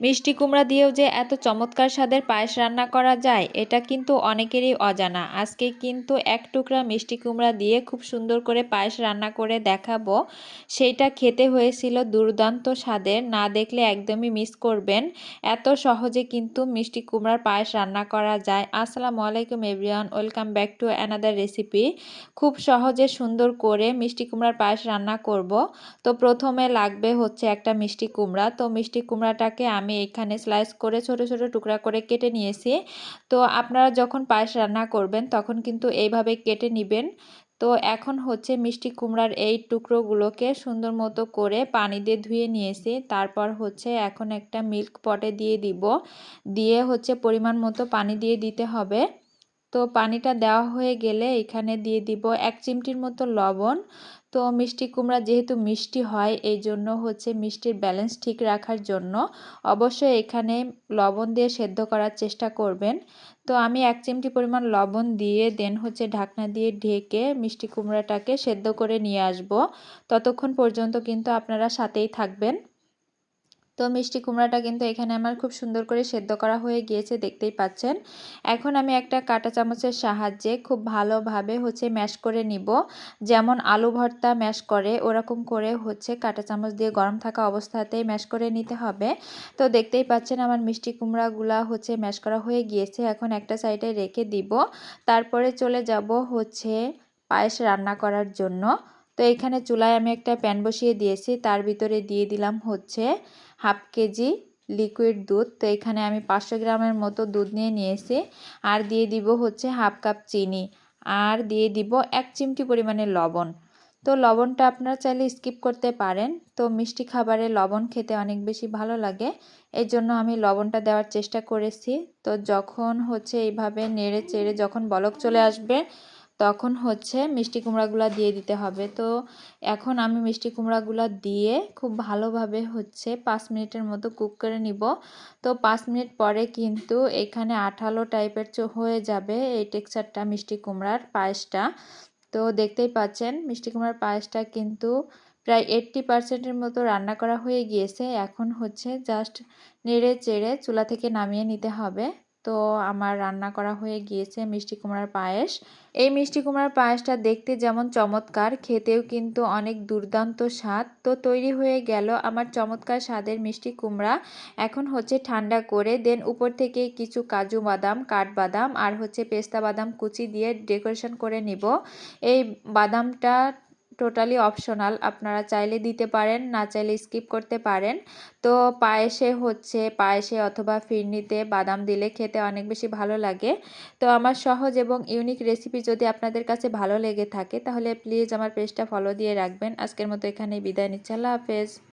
মিষ্টি কুমড়া দিয়েও যে এত চমৎকার স্বাদের পায়েস রান্না করা যায়, এটা কিন্তু অনেকেরই অজানা। আজকে কিন্তু এক টুকরা মিষ্টি কুমড়া দিয়ে খুব সুন্দর করে পায়েস রান্না করে দেখাবো। সেইটা খেতে হয়েছিল দুর্দান্ত স্বাদের, না দেখলে একদমই মিস করবেন। এত সহজে কিন্তু মিষ্টি কুমড়ার পায়েস রান্না করা যায়। আসসালামু আলাইকুম everyone, welcome back to another recipe. খুব সহজে সুন্দর করে মিষ্টি কুমড়ার পায়েস রান্না করব। তো প্রথমে লাগবে হচ্ছে একটা মিষ্টি কুমড়া। তো মিষ্টি কুমড়াটাকে আমি এখানে স্লাইস করে ছোট ছোট টুকরা করে কেটে নিয়েছি। তো আপনারা যখন পায়েস রান্না করবেন, তখন কিন্তু এইভাবে কেটে নেবেন। তো এখন হচ্ছে মিষ্টি কুমড়ার এই টুকরোগুলোকে সুন্দর মতো করে পানি দিয়ে ধুয়ে নিয়েছি। তারপর হচ্ছে এখন একটা মিল্ক পটে দিয়ে দিব। দিয়ে হচ্ছে পরিমাণ মতো পানি দিয়ে দিতে হবে। তো পানিটা দেওয়া হয়ে গেলে এখানে দিয়ে দিব এক চিমটির মতো লবণ। তো মিষ্টি কুমড়া যেহেতু মিষ্টি হয় এই জন্য হচ্ছে মিষ্টির ব্যালেন্স ঠিক রাখার জন্য অবশ্যই এখানে লবণ দিয়ে সেদ্ধ করার চেষ্টা করবেন। তো আমি এক চিমটি পরিমাণ লবণ দিয়ে দেন হচ্ছে ঢাকনা দিয়ে ঢেকে মিষ্টি কুমড়াটাকে সেদ্ধ করে নিয়ে আসব। ততক্ষণ পর্যন্ত কিন্তু আপনারা সাথেই থাকবেন। তো মিষ্টি কুমড়াটা কিন্তু এখানে আমার খুব সুন্দর করে সেদ্ধ করা হয়ে গিয়েছে, দেখতেই পাচ্ছেন। এখন আমি একটা কাঁটা চামচের সাহায্যে খুব ভালোভাবে হচ্ছে ম্যাশ করে নিব। যেমন আলু ভর্তা ম্যাশ করে, ওরকম করে হচ্ছে কাঁটা চামচ দিয়ে গরম থাকা অবস্থাতেই ম্যাশ করে নিতে হবে। তো দেখতেই পাচ্ছেন আমার মিষ্টি কুমড়াগুলা হচ্ছে ম্যাশ করা হয়ে গিয়েছে, এখন একটা সাইডে রেখে দিব। তারপরে চলে যাব হচ্ছে পায়েস রান্না করার জন্য। তো এখানে চুলায় আমি একটা প্যান বসিয়ে দিয়েছি। তার ভিতরে দিয়ে দিলাম হচ্ছে হাফ কেজি লিকুইড দুধ। তো এখানে আমি পাঁচশো গ্রামের মতো দুধ নিয়ে নিয়েছি। আর দিয়ে দিব হচ্ছে হাফ কাপ চিনি। আর দিয়ে দিব এক চিমটি পরিমাণে লবণ। তো লবণটা আপনারা চাইলে স্কিপ করতে পারেন। তো মিষ্টি খাবারে লবণ খেতে অনেক বেশি ভালো লাগে। এই জন্য আমি লবণটা দেওয়ার চেষ্টা করেছি। তো যখন হচ্ছে এইভাবে নেড়ে চেড়ে যখন বলক চলে আসবে তখন হচ্ছে মিষ্টি কুমড়াগুলো দিয়ে দিতে হবে। তো এখন আমি মিষ্টি কুমড়াগুলো দিয়ে খুব ভালোভাবে হচ্ছে পাঁচ মিনিটের মতো কুক করে নিব। তো পাঁচ মিনিট পরে কিন্তু এখানে আঠালো টাইপের হয়ে যাবে এই টেক্সচারটা মিষ্টি কুমড়ার পায়েসটা। তো দেখতেই পাচ্ছেন মিষ্টি কুমড়ার পায়েসটা কিন্তু প্রায় এইট্টি পার্সেন্টের মতো রান্না করা হয়ে গিয়েছে। এখন হচ্ছে জাস্ট নেড়ে চেড়ে চুলা থেকে নামিয়ে নিতে হবে। তো আমার রান্না করা হয়ে গিয়েছে মিষ্টি কুমড়ার পায়েস। এই মিষ্টি কুমড়ার পায়েসটা দেখতে যেমন চমৎকার, খেতেও কিন্তু অনেক দুর্দান্ত স্বাদ। তো তৈরি হয়ে গেল আমার চমৎকার স্বাদের মিষ্টি কুমড়া। এখন হচ্ছে ঠান্ডা করে, দেন উপর থেকে কিছু কাজু বাদাম, কাঠবাদাম আর হচ্ছে পেস্তা বাদাম কুচি দিয়ে ডেকোরেশন করে নিব। এই বাদামটা টোটালি অপশনাল আপনারা চাইলে দিতে পারেন, না চাইলে স্কিপ করতে পারেন। তো পায়েসে হচ্ছে, পায়েসে অথবা ফিরনিতে বাদাম দিলে খেতে অনেক বেশি ভালো লাগে। তো আমার সহজ এবং ইউনিক রেসিপি যদি আপনাদের কাছে ভালো লেগে থাকে, তাহলে প্লিজ আমার পেজটা ফলো দিয়ে রাখবেন। আজকের মতো এখানেই বিদায় নিচ্ছি। আল্লাহ হাফেজ।